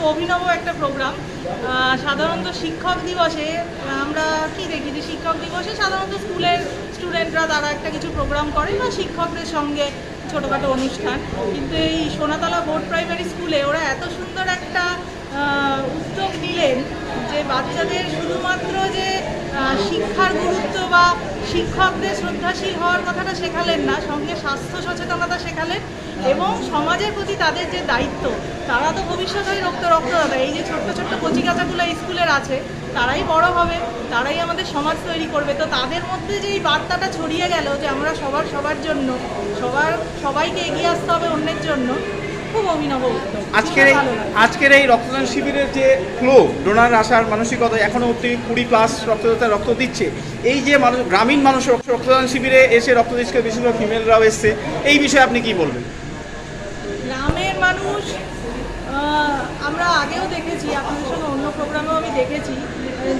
খুব অভিনব একটা প্রোগ্রাম সাধারণত শিক্ষক দিবসে আমরা কি দেখি যে শিক্ষক দিবসে সাধারণত স্কুলের স্টুডেন্টরা তারা একটা কিছু প্রোগ্রাম করে বা শিক্ষকদের সঙ্গে ছোটোখাটো অনুষ্ঠান। কিন্তু এই সোনাতলা বোর্ড প্রাইমারি স্কুলে ওরা এত সুন্দর একটা উদ্যোগ নিলেন যে বাচ্চাদের শুধুমাত্র যে শিক্ষার গুরুত্ব বা শিক্ষকদের শ্রদ্ধাশীল হওয়ার কথাটা শেখালেন না, সঙ্গে স্বাস্থ্য সচেতনতা শেখালেন। এবং সমাজের প্রতি তাদের যে দায়িত্ব তারা তো ভবিষ্যতে রক্ত রক্ত রক্তদাতা। এই যে ছোট্ট ছোট্ট কচিকাচাগুলো এই স্কুলের আছে তারাই বড় হবে তারাই আমাদের সমাজ তৈরি করবে। তো তাদের মধ্যে যে এই বার্তাটা ছড়িয়ে গেল যে আমরা সবার সবার জন্য সবার সবাইকে এগিয়ে আসতে হবে অন্যের জন্য খুব অভিনব আজকের এই আজকের এই রক্তদান শিবিরের যে ফ্লো ডোনার আসার মানসিকতা এখনও অব্দি কুড়ি প্লাস রক্তদাতা রক্ত দিচ্ছে। এই যে মানুষ গ্রামীণ মানুষ রক্তদান শিবিরে এসে রক্ত দিচ্ছে বেশিরভাগ ফিমেলরাও এসছে। এই বিষয়ে আপনি কি বলবেন? মানুষ আমরা আগেও দেখেছি আপনাদের সঙ্গে অন্য প্রোগ্রামেও আমি দেখেছি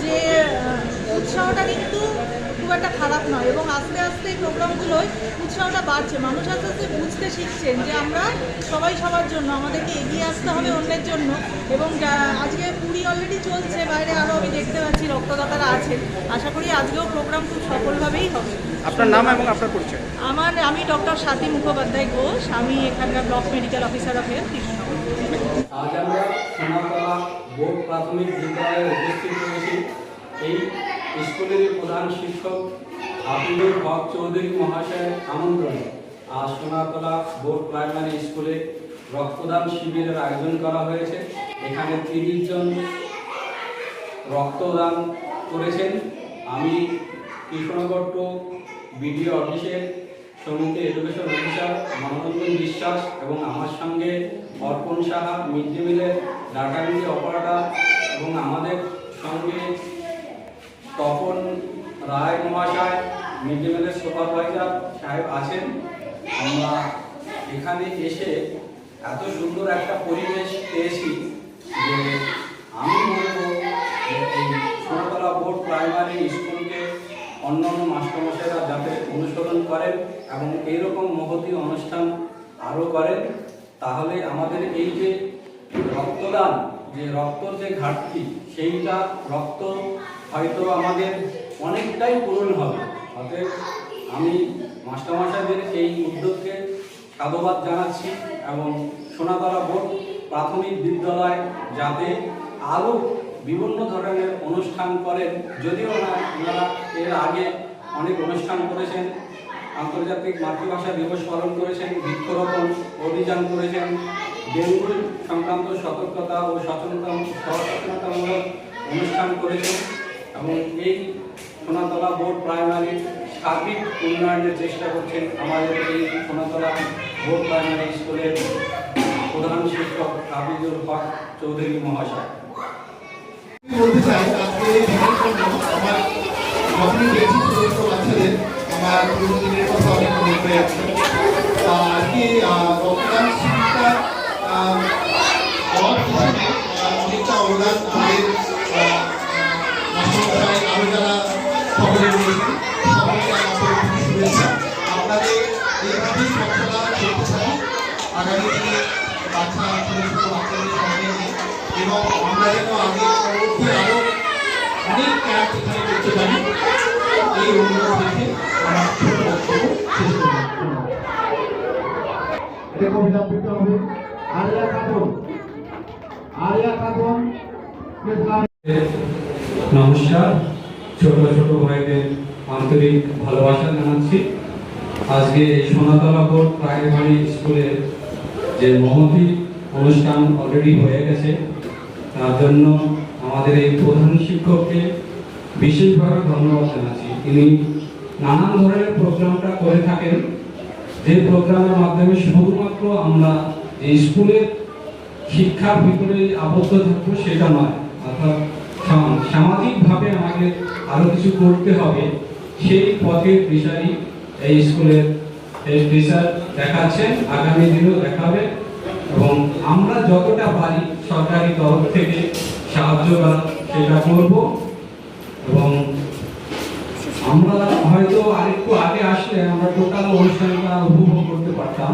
যে আহ, উৎসাহটা কিন্তু একটা খারাপ নয় এবং আস্তে আস্তে এই প্রোগ্রামগুলোয় উৎসাহটা বাড়ছে। মানুষ আস্তে আস্তে বুঝতে শিখছেন যে আমরা সবাই সবার জন্য আমাদেরকে এগিয়ে আসতে হবে অন্যের জন্য এবং যা- আজকে পুরী অলরেডি চলছে বাইরে আরও আমি দেখতে পাচ্ছি রক্তদাতারা আছেন। আশা করি আজকেও প্রোগ্রাম খুব সফলভাবেই হবে। আপনার নাম এবং আপনার পরিচয়? আমার আমি ডক্টর স্বাতি মুখোপাধ্যায় ঘোষ আমি এখানকার block medical officer of health আজ আমরা সোনাতলা বোর্ড প্রাথমিক বিদ্যালয়ে উপস্থিত হয়েছি। এই স্কুলের প্রধান শিক্ষক হাফিজুল হক চৌধুরী মহাশয়ের আমন্ত্রণে আজ সোনাতলা বোর্ড প্রাইমারি স্কুলে রক্তদান শিবিরের আয়োজন করা হয়েছে। এখানে তিরিশ জন রক্তদান করেছেন। আমি কৃষ্ণনগর টু বিডিও অফিসের সমিতি এডুকেশন অফিসার মনোরঞ্জন বিশ্বাস এবং আমার সঙ্গে অর্পণ সাহা মিড ডে মিলের ডাটা অপারেটর এবং আমাদের সঙ্গে তপন রায় মহাশয় মিড ডে মিলের সুপারভাইজার সাহেব আছেন। আমরা এখানে এসে এত সুন্দর একটা পরিবেশ পেয়েছি যে আমি বলব এই সোনাতলা বোর্ড প্রাইমারি স্কুলকে অন্যান্য মাস্টারমশাইরা যাতে অনুসরণ করেন এবং এইরকম মহতি অনুষ্ঠান আরও করেন, তাহলে আমাদের এই যে রক্তদান যে রক্তর যে ঘাটতি, সেইটা রক্ত হয়তো আমাদের অনেকটাই পূরণ হবে। অতএব আমি মাস্টারমশাইদের এই উদ্যোগকে সাধুবাদ জানাচ্ছি এবং সোনাতলা বোর্ড প্রাথমিক বিদ্যালয় যাতে আরও বিভিন্ন ধরনের অনুষ্ঠান করেন। যদিও না, ওনারা এর আগে অনেক অনুষ্ঠান করেছেন, আন্তর্জাতিক মাতৃভাষা দিবস পালন করেছেন, বৃক্ষরোপণ অভিযান করেছেন ডেঙ্গু সংক্রান্ত সতর্কতা ও সচেতনতা সচেতনতামূলক অনুষ্ঠান করেছেন এবং এই সোনাতলা বোর্ড প্রাইমারি সার্বিক উন্নয়নের চেষ্টা করছেন আমাদের এই সোনাতলা বোর্ড প্রাইমারি স্কুলের প্রধান শিক্ষক হাবিজুল হক চৌধুরী মহাশয়। বলতে চাই আমার যখনই আমার কথা অনেক মনে আর কি রক্তদান অনেকটা অবদান আমাদের আহ, মাস্টারমশাই আরও যারা সকলে রয়েছেন সবাইকে আমার শুভেচ্ছা আপনাদের এইভাবেই সচেতনতা করতে থাকি আগামী দিনে বাচ্চা ছোট হবে। নমস্কার, ছোট ছোট ভাইদের আন্তরিক ভালোবাসা জানাচ্ছি। আজকে এই সোনাতলা বোর্ড প্রাইমারি স্কুলের যে মহতি অনুষ্ঠান অলরেডি হয়ে গেছে, তার জন্য আমাদের এই প্রধান শিক্ষককে বিশেষভাবে ধন্যবাদ জানাচ্ছি। তিনি নানান ধরনের প্রোগ্রামটা করে থাকেন। যে প্রোগ্রামের মাধ্যমে শুধুমাত্র আমরা এই স্কুলের শিক্ষার ভিতরে আবদ্ধ থাকব সেটা নয় অর্থাৎ সামাজিকভাবে আমাকে আরও কিছু করতে হবে, সেই পথের দিশারি এই স্কুলের এই টিচার দেখাচ্ছেন আগামী দিনেও দেখাবে এবং আমরা যতটা পারি সরকারি তরফ থেকে সাহায্য করা সেটা করব এবং আমরা হয়তো আরেকটু আগে আসলে আমরা টোটাল অনুষ্ঠানটা উপভোগ করতে পারতাম।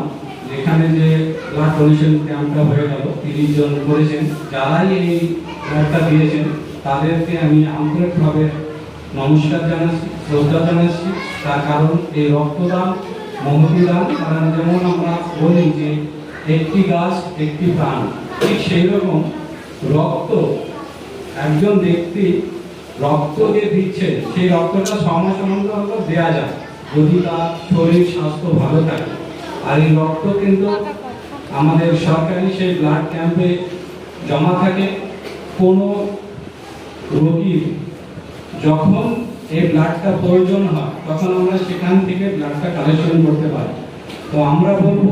যেখানে যে ব্লাড ডোনেশন ক্যাম্পটা হয়ে গেল, তিরিশ জন করেছেন। যারাই এই ব্লাডটা দিয়েছেন, তাদেরকে আমি আন্তরিকভাবে নমস্কার জানাচ্ছি, শ্রদ্ধা জানাচ্ছি। তার কারণ এই রক্তদান মহতি দান কারণ যেমন আমরা বলি যে একটি গাছ, একটি প্রাণ, ঠিক সেই রকম রক্ত, একজন ব্যক্তি রক্ত যে দিচ্ছে, সেই রক্তটা সময় দেওয়া যায়। যদি তার শরীর স্বাস্থ্য ভালো থাকে আর এই রক্ত কিন্তু আমাদের সরকারি সেই ব্লাড ক্যাম্পে জমা থাকে। কোনো রোগীর যখন এই ব্লাডটা প্রয়োজন হয়, তখন আমরা সেখান থেকে ব্লাডটা কালেকশন করতে পারি। তো আমরা বলব,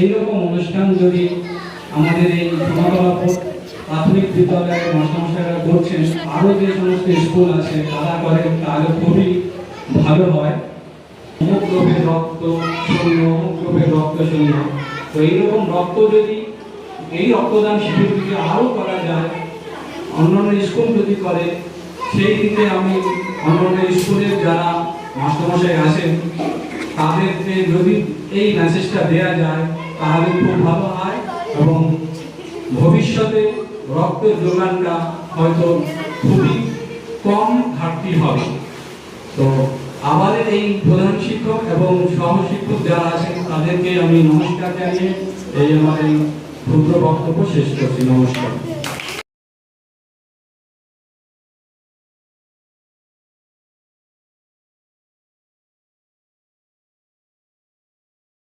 এইরকম অনুষ্ঠান যদি আমাদের এই প্রাথমিক বিদ্যালয়ের মাস্টারমশাইরা করছেন, আরও যে সমস্ত স্কুল আছে, তারা করেন তাহলে খুবই ভালো হয়। অমুক গ্রুপের রক্ত শূন্য অমুক গ্রুপের রক্ত শূন্য। তো এইরকম রক্ত যদি, এই রক্তদান শিবির যদি আরও করা যায়, অন্যান্য স্কুল যদি করে, সেই দিকে আমি অন্যান্য স্কুলের যারা মাস্টারমশাই আছেন, তাদেরকে যদি এই মেসেজটা দেওয়া যায়, তাহলে খুব ভালো হয় এবং ভবিষ্যতে রক্তের যোগানটা হয়তো খুবই কম ঘাটতি হবে। তো আমাদের এই প্রধান শিক্ষক এবং সহ শিক্ষক যারা আছেন, তাদেরকে আমি নমস্কার জানিয়ে এই আমার এই ক্ষুদ্র বক্তব্য শেষ করছি। নমস্কার।